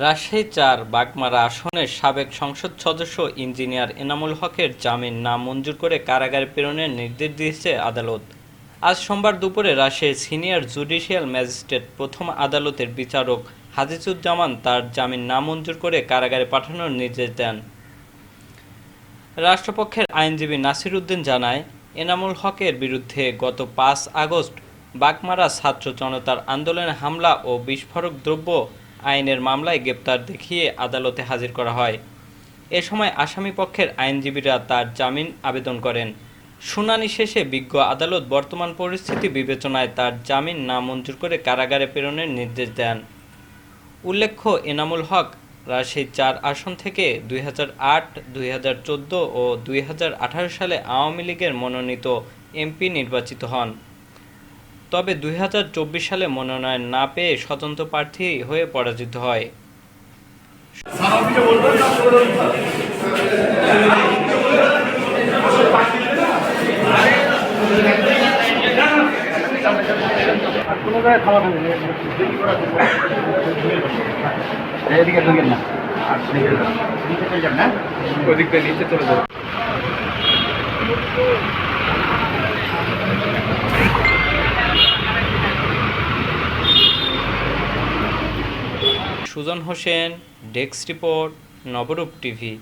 রাজশাহী চার বাগমারা আসনের সাবেক সংসদ সদস্য ইঞ্জিনিয়ার এনামুল হকের জামিন না মঞ্জুর করে কারাগারে প্রেরণের নির্দেশ দিয়েছে আদালত। আজ সোমবার দুপুরে রাজশাহীর সিনিয়র জুডিশিয়াল ম্যাজিস্ট্রেট প্রথম আদালতের বিচারক হাজিজুজ্জামান তার জামিন না মঞ্জুর করে কারাগারে পাঠানোর নির্দেশ দেন। রাষ্ট্রপক্ষের আইনজীবী নাসির উদ্দিন জানায়, এনামুল হকের বিরুদ্ধে গত পাঁচ আগস্ট বাগমারা ছাত্র জনতার আন্দোলনে হামলা ও বিস্ফোরক দ্রব্য আইনের মামলায় গ্রেপ্তার দেখিয়ে আদালতে হাজির করা হয়। এ সময় আসামি পক্ষের আইনজীবীরা তার জামিন আবেদন করেন। শুনানি শেষে বিজ্ঞ আদালত বর্তমান পরিস্থিতি বিবেচনায় তার জামিন না মঞ্জুর করে কারাগারে প্রেরণের নির্দেশ দেন। উল্লেখ্য, এনামুল হক রাজশাহী চার আসন থেকে দুই হাজার আট, দুই হাজার ও দুই হাজার আঠারো সালে আওয়ামী লীগের মনোনীত এমপি নির্বাচিত হন। তবে দুই হাজার চব্বিশ সালে মনোনয়ন না পেয়ে স্বতন্ত্র প্রার্থী হয়ে পরাজিত হয়। কোনো জায়গায় এদিকে ঢুকেন না। নিচে চলে যান না ওদিক নিচে চলে যাবেন Sujan Hossain desk report Nabarup TV.